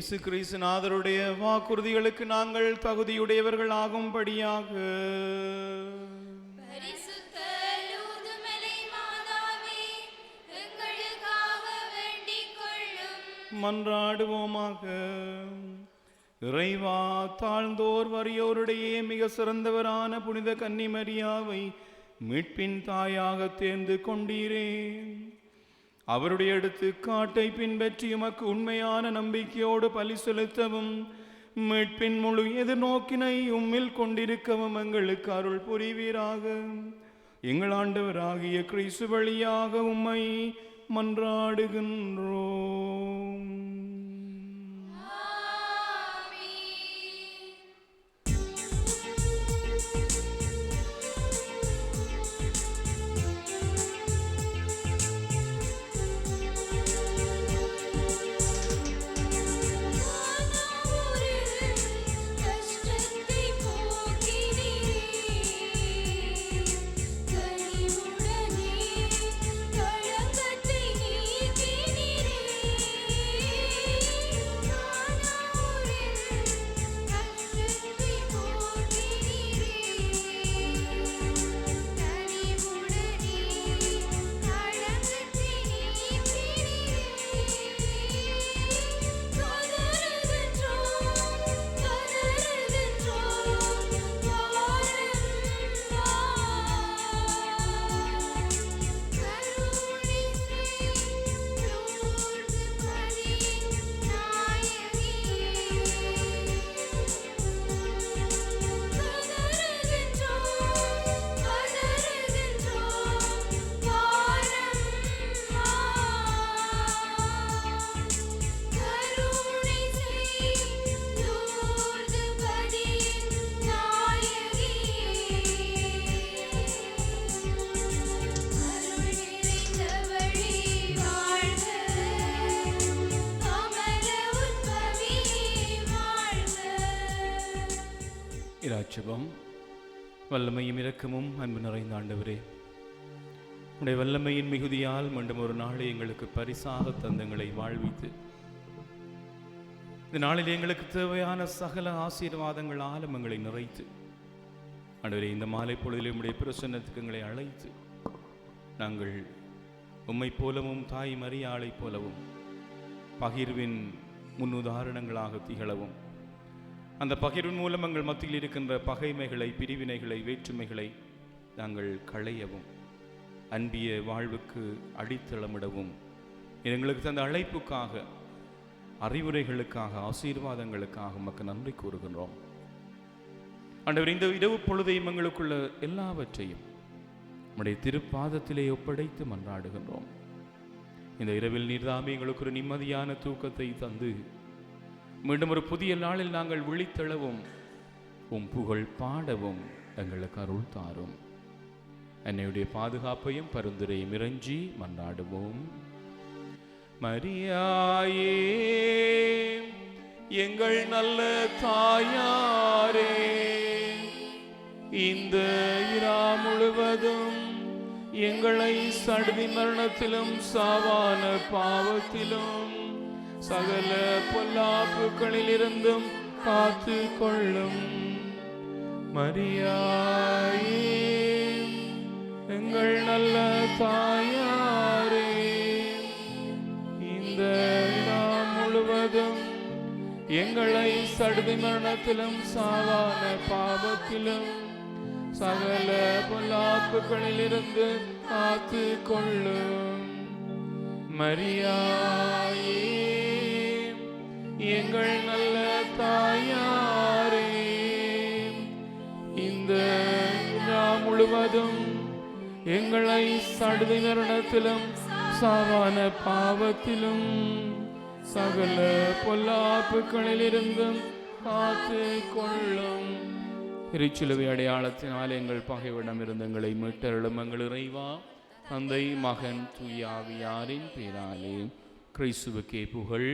இயேசு கிறிஸ்துநாதருடைய வாக்குறுதிகளுக்கு நாங்கள் தகுதியுடையவர்கள் ஆகும்படியாக மன்றாடுவோமாக. இறைவா தாழ்ந்தோர் வறியோருடைய மிக சிறந்தவரான புனித கன்னிமரியாவை மீட்பின் தாயாக தேர்ந்து கொண்டீரே அவருடைய எடுத்துக்காட்டை பின்பற்றி உமக்கு உண்மையான நம்பிக்கையோடு பலி செலுத்தவும் மீட்பின் முழு எதிர்நோக்கினை உம்மில் கொண்டிருக்கவும் எங்களுக்கு அருள் புரிவீராக. எங்கள் ஆண்டவராகிய கிறிஸ்து வழியாக உம்மை மன்றாடுகின்றோம். இராட்சபம் வல்லமையும் இரக்கமும் அன்பு நிறைந்த ஆண்டவரே. உடைய வல்லமையின் மிகுதியால் மீண்டும் ஒரு நாளை எங்களுக்கு பரிசாக தந்தங்களை வாழ்வித்து. இந்த நாளில் எங்களுக்கு தேவையான சகல ஆசீர்வாதங்கள் எங்களை நிறைத்து. ஆண்டவரே இந்த மாலை பொழுதில் உடைய பிரசன்னத்துக்கு எங்களை அழைத்து நாங்கள் உம்மை போலவும் தாய் மரியாளை போலவும் பகிர்வின் முன்னுதாரணங்களாக திகழவும். அந்த பகிர்வின் மூலம் எங்கள் மத்தியில் இருக்கின்ற பகைமைகளை பிரிவினைகளை வேற்றுமைகளை நாங்கள் களையவும் அன்பிய வாழ்வுக்கு அடித்தளமிடவும் எங்களுக்கு தந்த அழைப்புக்காக அறிவுரைகளுக்காக ஆசீர்வாதங்களுக்காக உமக்கு நன்றி கூறுகின்றோம். ஆண்டவர் இந்த இரவு பொழுதையும் எங்களுக்குள்ள எல்லாவற்றையும் நம்முடைய திருப்பாதத்திலே ஒப்படைத்து மன்றாடுகின்றோம். இந்த இரவில் நீர்தாமே எங்களுக்கு ஒரு நிம்மதியான தூக்கத்தை தந்து மீண்டும் ஒரு புதிய நாளில் நாங்கள் விழித்தெழவும். உம் புகழ் பாடவும் எங்களுக்கு அருள் தாரும். என்னையுடைய பாதுகாப்பையும் பரிந்துரையும் இறைஞ்சி மன்றாடுவோம். மரியாயே எங்கள் நல்ல தாயாரே இந்த இரா முழுவதும் எங்களை சடுதி மரணத்திலும் சாவான பாவத்திலும் சகல பொல்லாப்புகளில் இருந்தும் காத்து கொள்ளும் மரியாயே எங்கள் நல்ல தாயாரே. இந்த நாம் முழுவதும் எங்களை சடுதி மரணத்திலும் சாதாரண பாவத்திலும் சகல பொல்லாப்புகளில் இருந்து காத்து கொள்ளும் மரியா முழுவதும் எங்களை சடுதி மரணத்திலும் சாவான பாவத்திலும் சகல பொல்லாப்புகளிலிருந்தும் காத்து கொள்ளும். திருச்சிலுவை அடையாளத்தினால் எங்கள் பகைவிடம் இருந்து எங்களை மீட்டருளும் எங்கள் இறைவா தந்தை மகன் தூயாவியாரின் பேராலே கிறிஸ்துவுக்கே புகழ்.